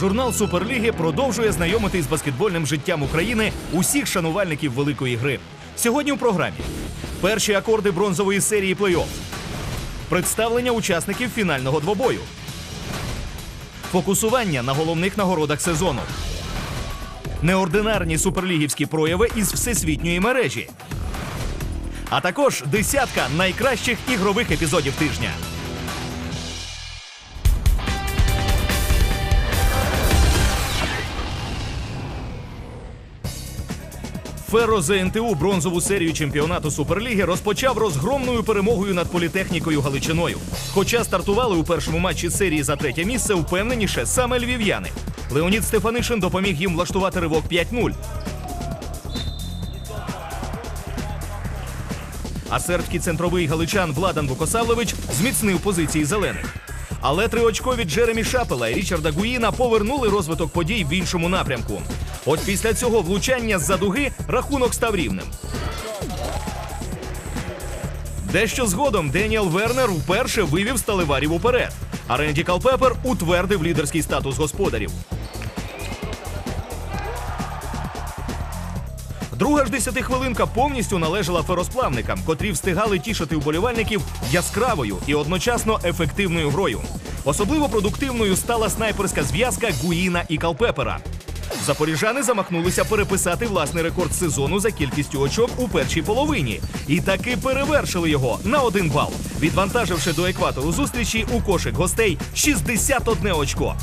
Журнал Суперліги продовжує знайомити з баскетбольним життям України усіх шанувальників великої гри. Сьогодні у програмі перші акорди бронзової серії плей-офф, представлення учасників фінального двобою, фокусування на головних нагородах сезону, неординарні суперлігівські прояви із всесвітньої мережі, а також десятка найкращих ігрових епізодів тижня. Ферро ЗНТУ бронзову серію чемпіонату Суперліги розпочав розгромною перемогою над політехнікою Галичиною. Хоча стартували у першому матчі серії за третє місце, впевненіше саме львів'яни. Леонід Стефанишин допоміг їм влаштувати ривок 5-0. А сербський центровий галичан Владан Вукосавлевич зміцнив позиції зелених. Але триочкові Джеремі Шапела і Річарда Гуїна повернули розвиток подій в іншому напрямку. От після цього влучання з-за дуги рахунок став рівним. Дещо згодом Деніел Вернер вперше вивів сталеварів уперед, а Ренді Калпепер утвердив лідерський статус господарів. Друга ж десятихвилинка повністю належала феросплавникам, котрі встигали тішити вболівальників яскравою і одночасно ефективною грою. Особливо продуктивною стала снайперська зв'язка Гуїна і Калпепера. Запоріжани замахнулися переписати власний рекорд сезону за кількістю очок у першій половині і таки перевершили його на один бал, відвантаживши до екватору зустрічі у кошик гостей 61 очко.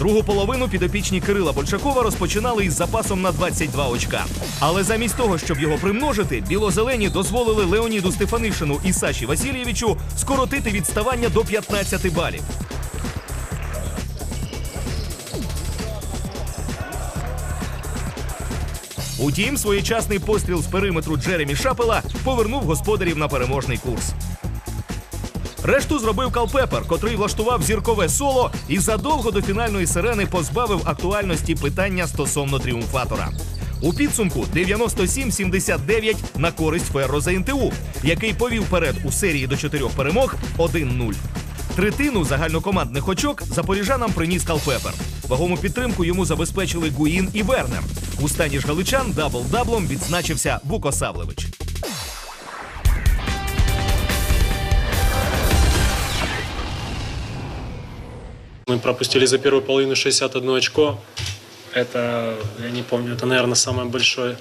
Другу половину підопічні Кирила Большакова розпочинали із запасом на 22 очка. Але замість того, щоб його примножити, білозелені дозволили Леоніду Стефанишину і Саші Васильєвичу скоротити відставання до 15 балів. Утім, своєчасний постріл з периметру Джеремі Шапела повернув господарів на переможний курс. Решту зробив Калпепер, котрий влаштував зіркове соло і задовго до фінальної сирени позбавив актуальності питання стосовно тріумфатора. У підсумку 97-79 на користь Ферро за НТУ, який повів перед у серії до чотирьох перемог 1-0. Третину загальнокомандних очок запоріжанам приніс Калпепер. Вагому підтримку йому забезпечили Гуїн і Вернер. У стані ж галичан дабл-даблом відзначився Вукосавлевич. Мы пропустили за первую половину 61 очко. Это, я не помню, это, наверное, самая большая,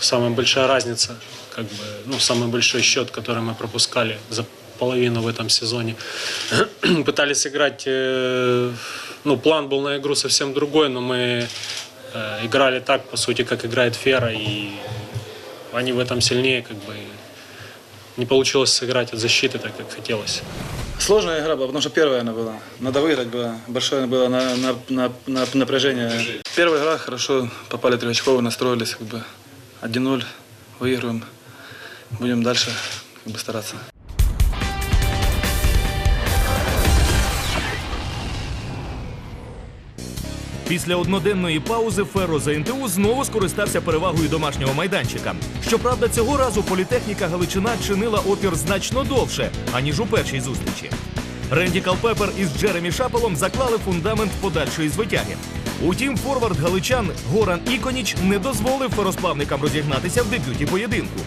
самая большая разница, как бы, ну, самый большой счет, который мы пропускали за половину в этом сезоне. Пытались играть, э, ну, план был на игру совсем другой, но мы э, играли так, по сути, как играет Фера, и они в этом сильнее, как бы, не получилось сыграть от защиты так, как хотелось. Сложная игра была, потому что первая она была. Надо выиграть было. Большое было на, на, на, на напряжение. Первая игра хорошо попали три очков, настроились как бы 1-0, выигрываем. Будем дальше как бы стараться. Після одноденної паузи Ферро за НТУ знову скористався перевагою домашнього майданчика. Щоправда, цього разу політехніка Галичина чинила опір значно довше, аніж у першій зустрічі. Ренді Калпепер із Джеремі Шапелом заклали фундамент подальшої звитяги. Утім, форвард галичан Горан Іконіч не дозволив феросплавникам розігнатися в дебюті поєдинку.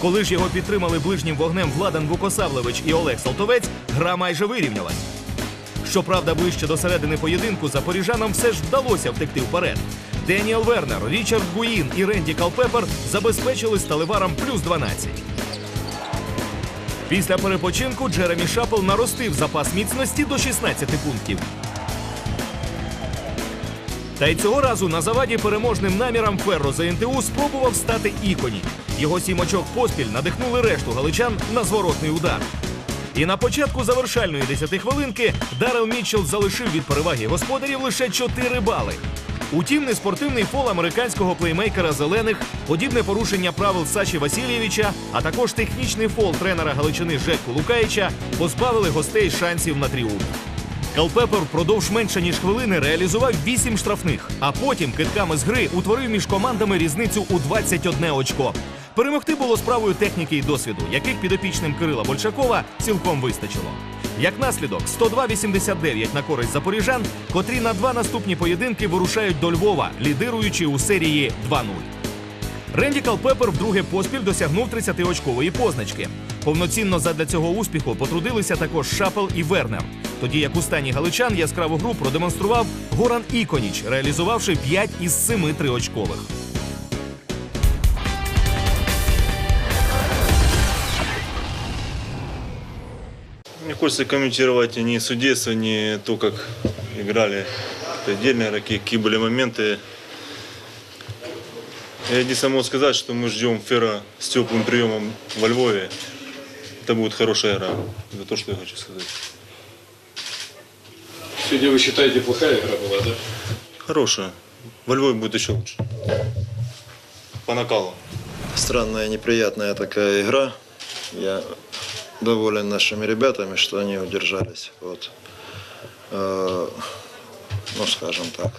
Коли ж його підтримали ближнім вогнем Владан Вукосавлевич і Олег Салтовець, гра майже вирівнялась. Щоправда, ближче до середини поєдинку запоріжанам все ж вдалося втекти вперед. Деніел Вернер, Річард Гуїн і Ренді Калпепер забезпечили сталеварам плюс 12. Після перепочинку Джеремі Шапел наростив запас міцності до 16 пунктів. Та й цього разу на заваді переможним намірам Ферро за НТУ спробував стати іконі. Його сім очок поспіль надихнули решту галичан на зворотний удар. І на початку завершальної десятихвилинки Дарел Мітчелл залишив від переваги господарів лише 4 бали. Утім, неспортивний фол американського плеймейкера зелених, подібне порушення правил Саші Васильєвича, а також технічний фол тренера Галичини Жеку Лукаєча позбавили гостей шансів на тріумф. Калпепер впродовж менше ніж хвилини реалізував 8 штрафних, а потім китками з гри утворив між командами різницю у 21 очко. Перемогти було справою техніки і досвіду, яких підопічним Кирила Большакова цілком вистачило. Як наслідок, 102-89 на користь запоріжан, котрі на два наступні поєдинки вирушають до Львова, лідируючи у серії 2-0. Ренді Калпепер вдруге поспіль досягнув 30-очкової позначки. Повноцінно задля цього успіху потрудилися також Шапел і Вернер. Тоді як у стані галичан яскраву гру продемонстрував Горан Іконіч, реалізувавши 5 із 7 триочкових. Хочется комментировать ни судейство, ни то, как играли Это отдельные игроки, какие были моменты. Я единственное могу сказать, что мы ждем Фера с теплым приемом во Львове. Это будет хорошая игра. Это то, что я хочу сказать. Сегодня вы считаете, плохая игра была, да? Хорошая. Во Львове будет еще лучше. По накалу. Странная, неприятная такая игра. Я доволен нашими ребятами, что они удержались от, э, ну, скажем так,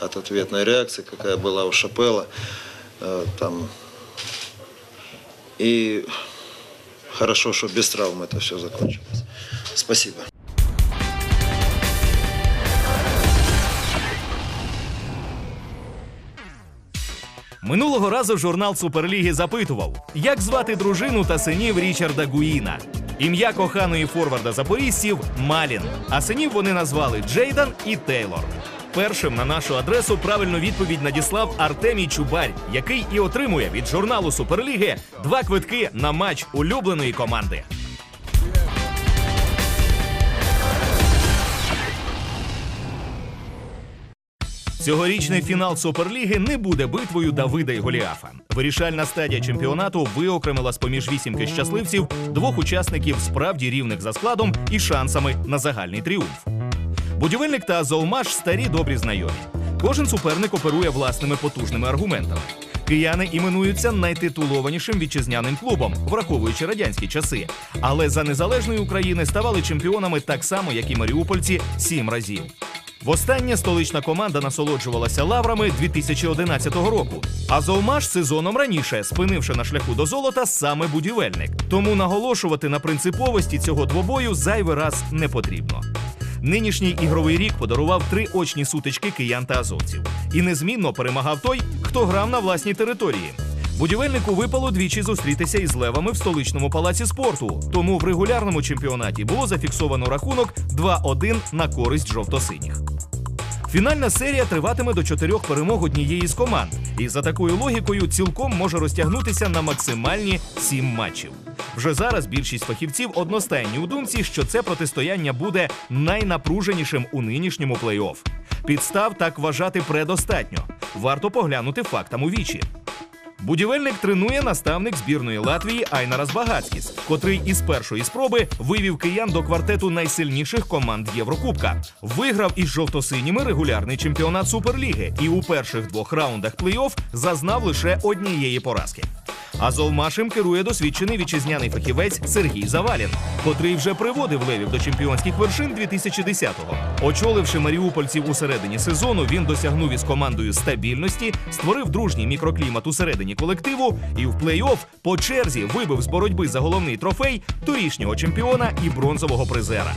от ответной реакции, какая была у Шапела. Э, там. И хорошо, что без травм это все закончилось. Спасибо. Минулого разу журнал Суперліги запитував, як звати дружину та синів Річарда Гуїна. Ім'я коханої форварда запорізців Малін, а синів вони назвали Джейдан і Тейлор. Першим на нашу адресу правильну відповідь надіслав Артемій Чубарь, який і отримує від журналу Суперліги два квитки на матч улюбленої команди. Цьогорічний фінал Суперліги не буде битвою Давида і Голіафа. Вирішальна стадія чемпіонату виокремила з поміж вісімки щасливців двох учасників справді рівних за складом і шансами на загальний тріумф. Будівельник та Азовмаш старі добрі знайомі. Кожен суперник оперує власними потужними аргументами. Кияни іменуються найтитулованішим вітчизняним клубом, враховуючи радянські часи. Але за незалежної України ставали чемпіонами так само, як і маріупольці, сім разів. Востаннє столична команда насолоджувалася лаврами 2011 року. А Зоумаш сезоном раніше, спинивши на шляху до золота саме будівельник. Тому наголошувати на принциповості цього двобою зайвий раз не потрібно. Нинішній ігровий рік подарував три очні сутички киян та азовців. І незмінно перемагав той, хто грав на власній території. Будівельнику випало двічі зустрітися із левами в столичному палаці спорту. Тому в регулярному чемпіонаті було зафіксовано рахунок 2-1 на користь жовто-синіх. Фінальна серія триватиме до чотирьох перемог однієї з команд, і за такою логікою цілком може розтягнутися на максимальні сім матчів. Вже зараз більшість фахівців одностайні у думці, що це протистояння буде найнапруженішим у нинішньому плей-офф. Підстав так вважати предостатньо. Варто поглянути фактам у вічі. Будівельник тренує наставник збірної Латвії Айнарас Багацькіс, котрий із першої спроби вивів киян до квартету найсильніших команд Єврокубка. Виграв із жовто-синіми регулярний чемпіонат Суперліги і у перших двох раундах плей-офф зазнав лише однієї поразки. Азовмашем керує досвідчений вітчизняний фахівець Сергій Завалін, котрий вже приводив левів до чемпіонських вершин 2010-го. Очоливши маріупольців у середині сезону, він досягнув із командою стабільності, створив дружній мікроклімат у середині колективу і в плей-офф по черзі вибив з боротьби за головний трофей торішнього чемпіона і бронзового призера.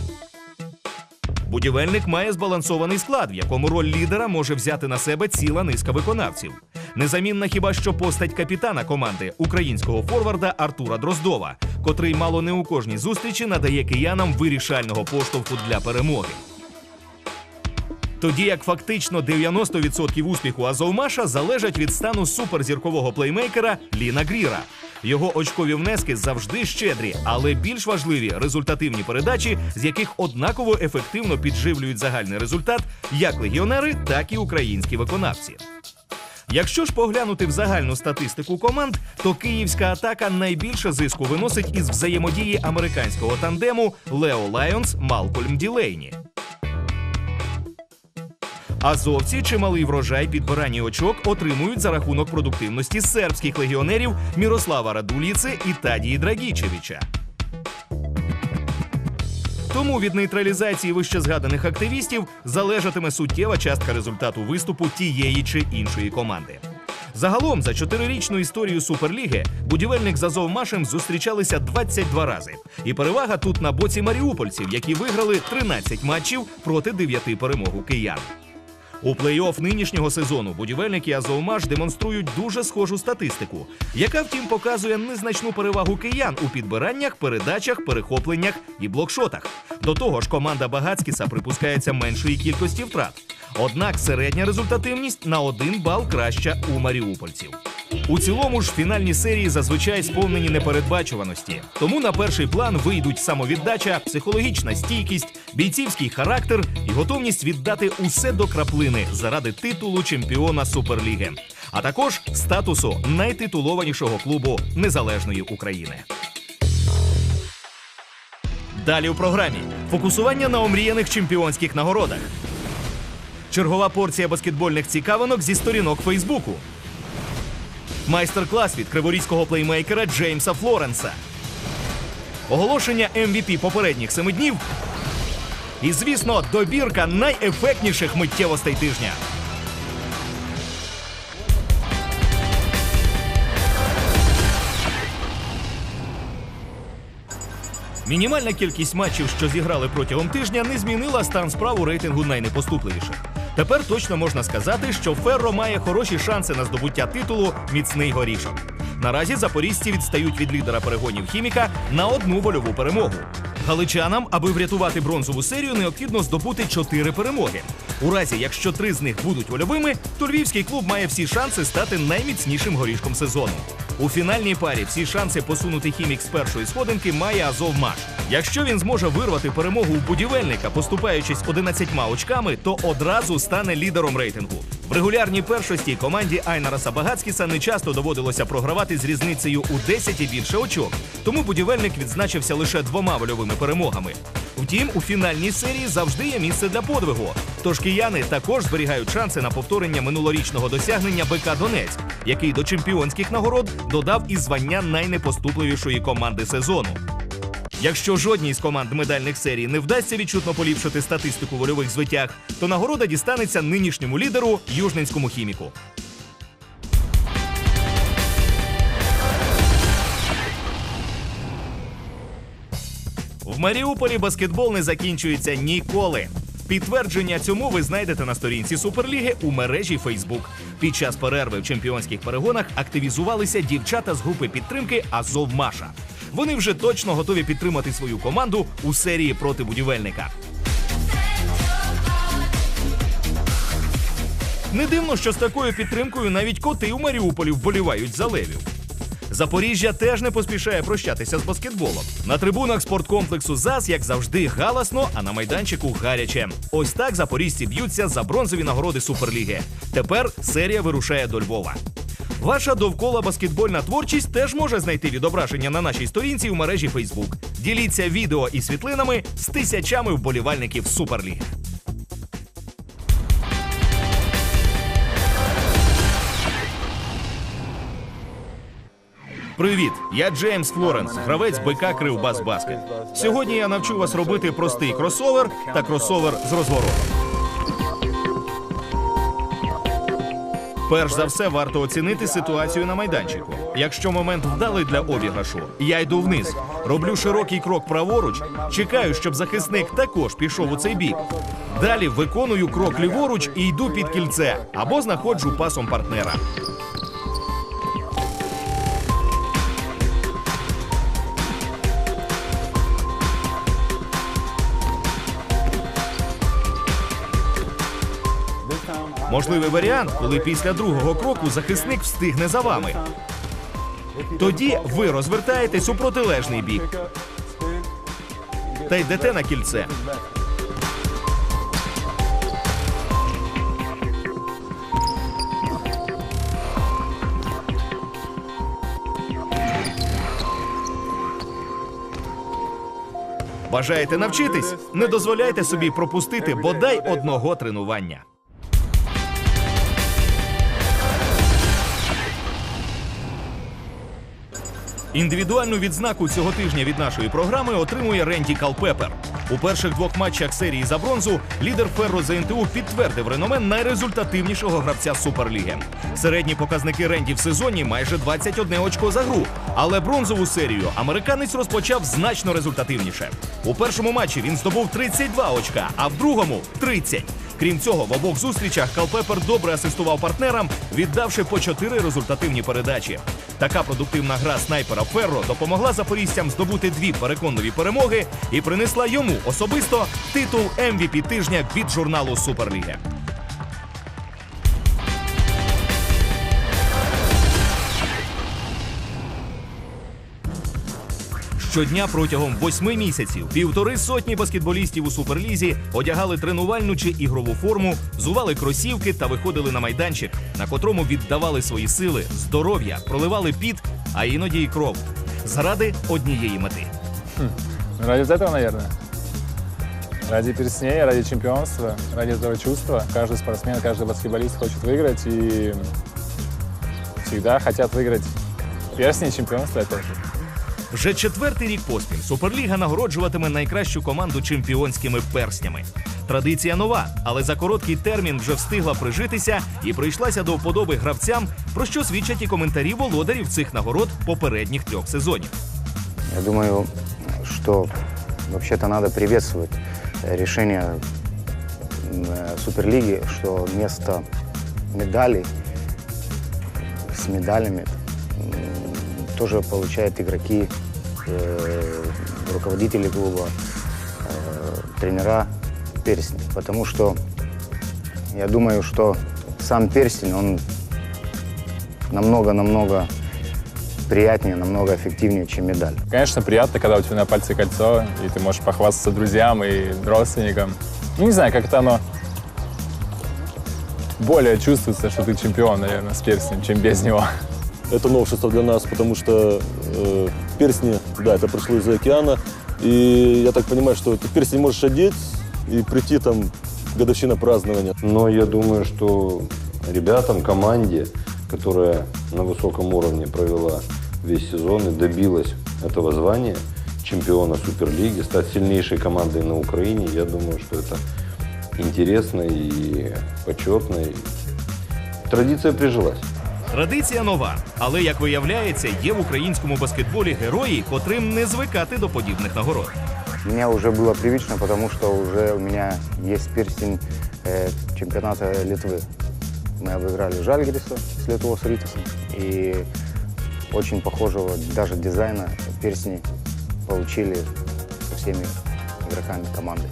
Будівельник має збалансований склад, в якому роль лідера може взяти на себе ціла низка виконавців. Незамінна хіба що постать капітана команди українського форварда Артура Дроздова, котрий мало не у кожній зустрічі надає киянам вирішального поштовху для перемоги. Тоді як фактично 90% успіху Азовмаша залежать від стану суперзіркового плеймейкера Ліна Гріра. Його очкові внески завжди щедрі, але більш важливі результативні передачі, з яких однаково ефективно підживлюють загальний результат як легіонери, так і українські виконавці. Якщо ж поглянути в загальну статистику команд, то київська атака найбільше зиску виносить із взаємодії американського тандему Лео Лайонс Малкольм Ділейні. Азовці чималий врожай підбирання очок отримують за рахунок продуктивності сербських легіонерів Мірослава Радуліци і Тадії Драгічевича. Тому від нейтралізації вище згаданих активістів залежатиме суттєва частка результату виступу тієї чи іншої команди. Загалом за чотирирічну історію Суперліги будівельник з Азовмашем зустрічалися 22 рази. І перевага тут на боці маріупольців, які виграли 13 матчів проти 9 перемог у киян. У плей-офф нинішнього сезону будівельники Азовмаш демонструють дуже схожу статистику, яка втім показує незначну перевагу киян у підбираннях, передачах, перехопленнях і блокшотах. До того ж, команда Багацькіса припускається меншої кількості втрат. Однак середня результативність на один бал краща у маріупольців. У цілому ж фінальні серії зазвичай сповнені непередбачуваності. Тому на перший план вийдуть самовіддача, психологічна стійкість, бійцівський характер і готовність віддати усе до краплини заради титулу чемпіона Суперліги, а також статусу найтитулованішого клубу незалежної України. Далі у програмі фокусування на омріяних чемпіонських нагородах. Чергова порція баскетбольних цікавинок зі сторінок Фейсбуку. Майстер-клас від криворізького плеймейкера Джеймса Флоренса. Оголошення MVP попередніх семи днів. І, звісно, добірка найефектніших миттєвостей тижня. Мінімальна кількість матчів, що зіграли протягом тижня, не змінила стан справ у рейтингу найнепоступливіших. Тепер точно можна сказати, що Ферро має хороші шанси на здобуття титулу Міцний горішок. Наразі запорізьці відстають від лідера перегонів хіміка на одну вольову перемогу. Галичанам, аби врятувати бронзову серію, необхідно здобути чотири перемоги. У разі, якщо три з них будуть вольовими, то львівський клуб має всі шанси стати найміцнішим горішком сезону. У фінальній парі всі шанси посунути хімік з першої сходинки має Азовмаш. Якщо він зможе вирвати перемогу у будівельника, поступаючись 11 очками, то одразу стане лідером рейтингу. В регулярній першості команді Айнара Сабагацькіса не часто доводилося програвати з різницею у 10 і більше очок, тому будівельник відзначився лише двома вольовими перемогами. Втім, у фінальній серії завжди є місце для подвигу. Тож кияни також зберігають шанси на повторення минулорічного досягнення БК Донецьк, який до чемпіонських нагород додав і звання найнепоступливішої команди сезону. Якщо жодній з команд медальних серій не вдасться відчутно поліпшити статистику вольових звитяг, то нагорода дістанеться нинішньому лідеру южненському хіміку. В Маріуполі баскетбол не закінчується ніколи. Підтвердження цьому ви знайдете на сторінці Суперліги у мережі Фейсбук. Під час перерви в чемпіонських перегонах активізувалися дівчата з групи підтримки Азов Маша. Вони вже точно готові підтримати свою команду у серії проти будівельника. Не дивно, що з такою підтримкою навіть коти у Маріуполі вболівають за левів. Запоріжжя теж не поспішає прощатися з баскетболом. На трибунах спорткомплексу ЗАЗ, як завжди, галасно, а на майданчику гаряче. Ось так запоріжці б'ються за бронзові нагороди Суперліги. Тепер серія вирушає до Львова. Ваша довкола баскетбольна творчість теж може знайти відображення на нашій сторінці у мережі Фейсбук. Діліться відео і світлинами з тисячами вболівальників Суперліги. Привіт, я Джеймс Флоренс, гравець БК Кривбас Баскет. Сьогодні я навчу вас робити простий кросовер та кросовер з розворотом. Перш за все, варто оцінити ситуацію на майданчику. Якщо момент вдалий для обіграшу, я йду вниз, роблю широкий крок праворуч, чекаю, щоб захисник також пішов у цей бік. Далі виконую крок ліворуч і йду під кільце або знаходжу пасом партнера. Можливий варіант, коли після другого кроку захисник встигне за вами. Тоді ви розвертаєтесь у протилежний бік та йдете на кільце. Бажаєте навчитись? Не дозволяйте собі пропустити бодай одного тренування. Індивідуальну відзнаку цього тижня від нашої програми отримує Ренді Калпепер. У перших двох матчах серії за бронзу лідер Ферро ЗНТУ підтвердив реноме найрезультативнішого гравця Суперліги. Середні показники ренді в сезоні майже 21 очко за гру. Але бронзову серію американець розпочав значно результативніше. У першому матчі він здобув 32 очка, а в другому 30. Крім цього, в обох зустрічах Калпепер добре асистував партнерам, віддавши по чотири результативні передачі. Така продуктивна гра снайпера Ферро допомогла запорізцям здобути дві переконливі перемоги і принесла йому особисто титул MVP тижня від журналу Суперліги. Щодня протягом восьми місяців півтори сотні баскетболістів у суперлізі одягали тренувальну чи ігрову форму, зували кросівки та виходили на майданчик, на котрому віддавали свої сили, здоров'я, проливали піт, а іноді й кров заради однієї мети. Ради этого, наверное. Ради персней, ради чемпионства, ради этого чувства. Каждый спортсмен, каждый баскетболист хочет выиграть и всегда хотят выиграть перстни и чемпионство опять же. Вже четвертий рік поспіль Суперліга нагороджуватиме найкращу команду чемпіонськими перснями. Традиція нова, але за короткий термін вже встигла прижитися і прийшлася до вподоби гравцям, про що свідчать і коментарі володарів цих нагород попередніх трьох сезонів. Я думаю, вообще-то надо приветствовать э, решение э, Суперлиги, что медалей с медалями тоже получают игроки, э, руководители клуба, э, тренера перстни. Потому что я думаю, что сам перстень, он намного-намного приятнее, намного эффективнее, чем медаль. Конечно, приятно, когда у тебя на пальце кольцо, и ты можешь похвастаться друзьям и родственникам. Ну, не знаю, как-то оно более чувствуется, что ты чемпион, наверное, с перстнем, чем без него. Это новшество для нас, потому что э, перстни, да, это пришло из-за океана. И я так понимаю, что ты перстень можешь одеть и прийти там годовщина празднования. Но я думаю, что ребятам, команде, которая на высоком уровне провела весь сезон и добилась этого звания чемпиона Суперлиги, стать сильнейшей командой на Украине, я думаю, что это интересно и почетно. И Традиция прижилась. Традиція нова, але як виявляється, є в українському баскетболі герої, котрим не звикати до подібних нагород. Мне уже было привычно, потому что уже у меня есть перстень э, чемпионата Литвы. Мы обыграли Жальгириса с Литвос Ритасом. И очень похожего даже дизайна перстни получили со всеми игроками команды.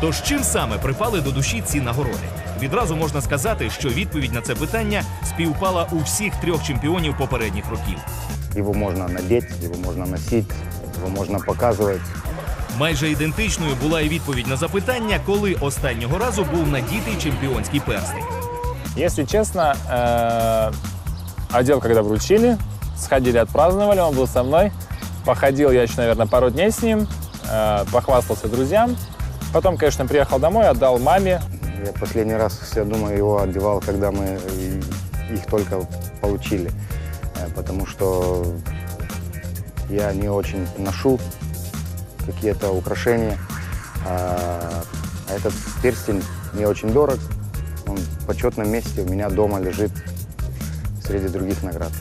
Тож чим саме припали до душі ці нагороди? Відразу можна сказати, що відповідь на це питання співпала у всіх трьох чемпіонів попередніх років. Его можно надеть, его можно носить, его можно показывать. Майже ідентичною була і відповідь на запитання, коли останнього разу був надітий чемпіонський перстень. Если честно, э, одел, когда вручили, сходили, отпраздновали, он был со мной. Походил я еще, наверное, пару дней с ним, э, похвастался друзьям. Потом, конечно, приехал домой, отдал маме. Я последний раз, я думаю, его одевал, когда мы э, их только получили. Э, Потому что я не очень ношу какие-то украшения. А а этот перстень мне очень дорог. Он в почетном месте у меня дома лежит среди других наград.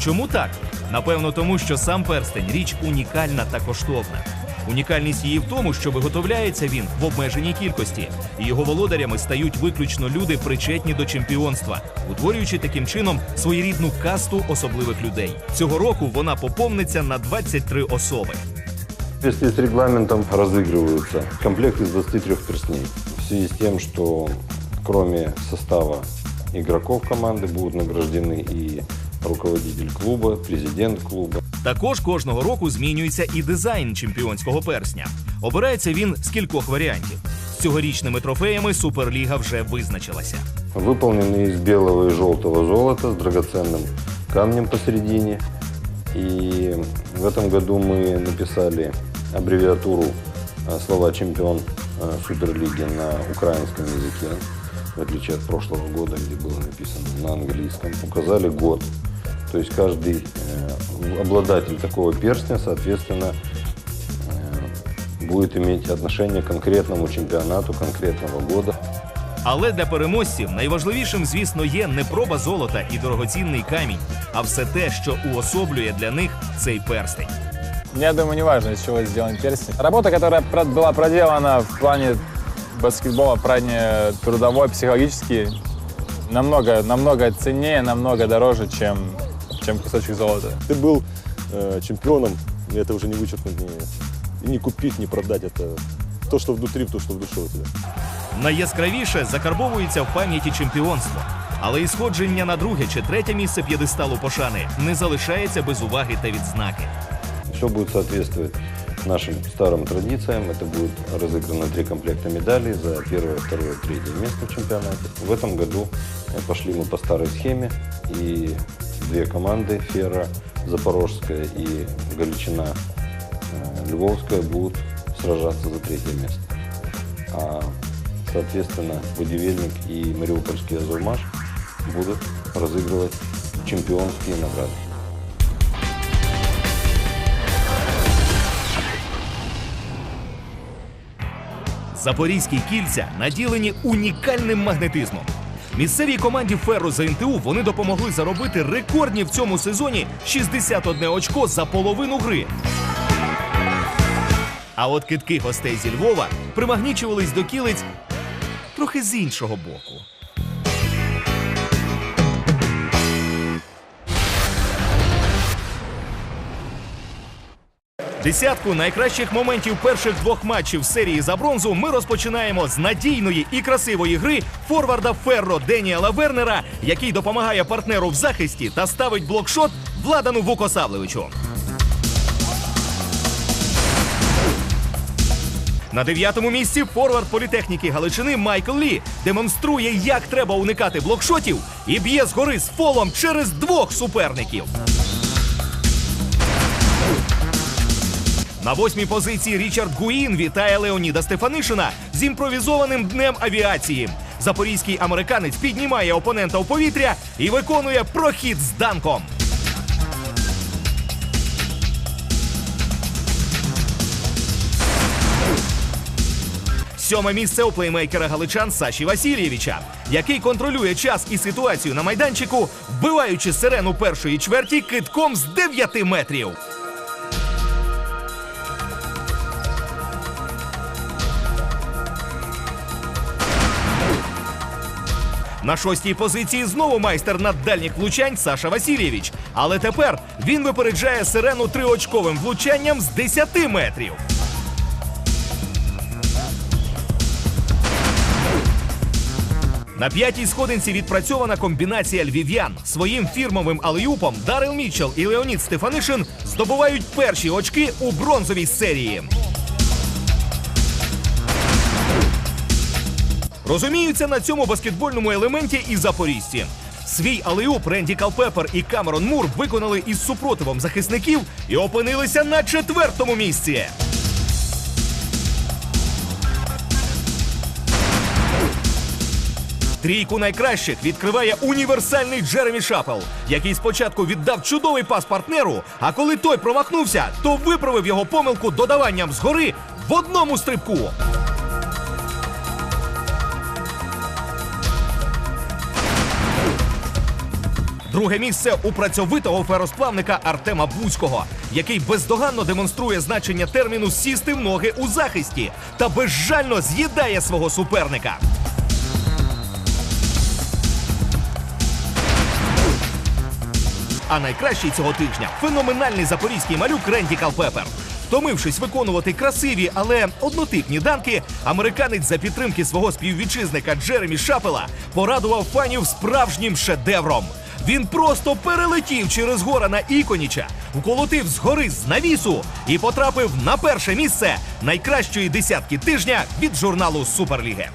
Чому так? Напевно, тому що сам перстень річ унікальна та коштовна. Унікальність її в тому, що виготовляється він в обмеженій кількості, і його володарями стають виключно люди, причетні до чемпіонства, утворюючи таким чином своєрідну касту особливих людей. Цього року вона поповниться на 23 особи. В соответствии с регламентом разыгрываются комплекты из 23 перстней. В связи с тем, что кроме состава игроков команды будут награждены и руководитель клуба, президент клуба. Також кожного року змінюється і дизайн чемпіонського персня. Обирається він з кількох варіантів. З цьогорічними трофеями Суперліга вже визначилася. Выполнены из белого и желтого золота с драгоценным камнем посередине. И в этом году мы написали аббревиатуру э, слова «чемпион» э, Суперлиги на украинском языке, в отличие от прошлого года, где было написано на английском. Указали год. То есть каждый э, обладатель такого перстня, соответственно, э, будет иметь отношение к конкретному чемпионату конкретного года. Але для переможців найважливішим, звісно, є не проба золота і дорогоцінний камінь, а все те, що уособлює для них цей перстень. Я думаю, неважно, из чего сделан перстень. Работа, которая про- была проделана в плане баскетбола, в плане трудовой, психологически, намного, намного ценнее, намного дороже, чем, чем кусочек золота. Ты был э, чемпионом, и это уже не вычеркнуть, не, и не купить, не продать. Это то, что внутри, то, что в душе у тебя. Найяскравіше закарбовується в пам'яті чемпіонство. Але і сходження на друге чи третє місце п'єдесталу пошани не залишається без уваги та відзнаки. Все будет соответствовать нашим старым традициям. Это будет разыграно три комплекта медалей за первое, второе, третье место в чемпионате. В этом году э, пошли мы по старой схеме, и две команды, Фера Запорожская и Галичина э, Львовская, будут сражаться за третье место. А, соответственно, Будивельник и Мариупольский Азурмаш будут разыгрывать чемпионские награды. Запорізькі кільця наділені унікальним магнетизмом. Місцевій команді Феру за НТУ вони допомогли заробити рекордні в цьому сезоні 61 очко за половину гри. А от китки гостей зі Львова примагнічувались до кілиць трохи з іншого боку. Десятку найкращих моментів перших двох матчів серії за бронзу ми розпочинаємо з надійної і красивої гри форварда Ферро Деніела Вернера, який допомагає партнеру в захисті та ставить блокшот Владану Вукосавлевичу. На дев'ятому місці форвард політехніки Галичини Майкл Лі демонструє, як треба уникати блокшотів і б'є згори з фолом через двох суперників. На восьмій позиції Річард Гуїн вітає Леоніда Стефанишина з імпровізованим днем авіації. Запорізький американець піднімає опонента у повітря і виконує прохід з данком. Сьоме місце у плеймейкера галичан Саші Васильєвича, який контролює час і ситуацію на майданчику, вбиваючи сирену першої чверті китком з 9 метрів. На шостій позиції знову майстер наддальних влучань Саша Васильєвич. Але тепер він випереджає сирену триочковим влучанням з 10 метрів. На п'ятій сходинці відпрацьована комбінація львів'ян. Своїм фірмовим алеюпом Дарил Мітчелл і Леонід Стефанишин здобувають перші очки у бронзовій серії. Розуміються на цьому баскетбольному елементі і запорізьці. Свій алеюп Ренді Калпепер і Камерон Мур виконали із супротивом захисників і опинилися на четвертому місці. Трійку найкращих відкриває універсальний Джеремі Шапел, який спочатку віддав чудовий пас партнеру, а коли той промахнувся, то виправив його помилку додаванням згори в одному стрибку. Друге місце у працьовитого феросплавника Артема Бузького, який бездоганно демонструє значення терміну сісти в ноги у захисті та безжально з'їдає свого суперника. А найкращий цього тижня феноменальний запорізький малюк Ренді Калпепер. Втомившись виконувати красиві, але однотипні данки, американець за підтримки свого співвітчизника Джеремі Шапела порадував фанів справжнім шедевром. Він просто перелетів через гора на Іконіча, вколотив згори з навісу і потрапив на перше місце найкращої десятки тижня від журналу Суперліги.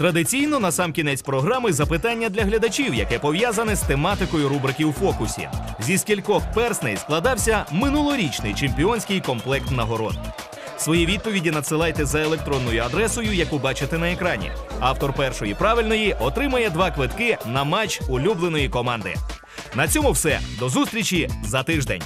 Традиційно на сам кінець програми запитання для глядачів, яке пов'язане з тематикою рубрики у фокусі. Зі скількох персней складався минулорічний чемпіонський комплект нагород. Свої відповіді надсилайте за електронною адресою, яку бачите на екрані. Автор першої правильної отримає два квитки на матч улюбленої команди. На цьому все. До зустрічі за тиждень.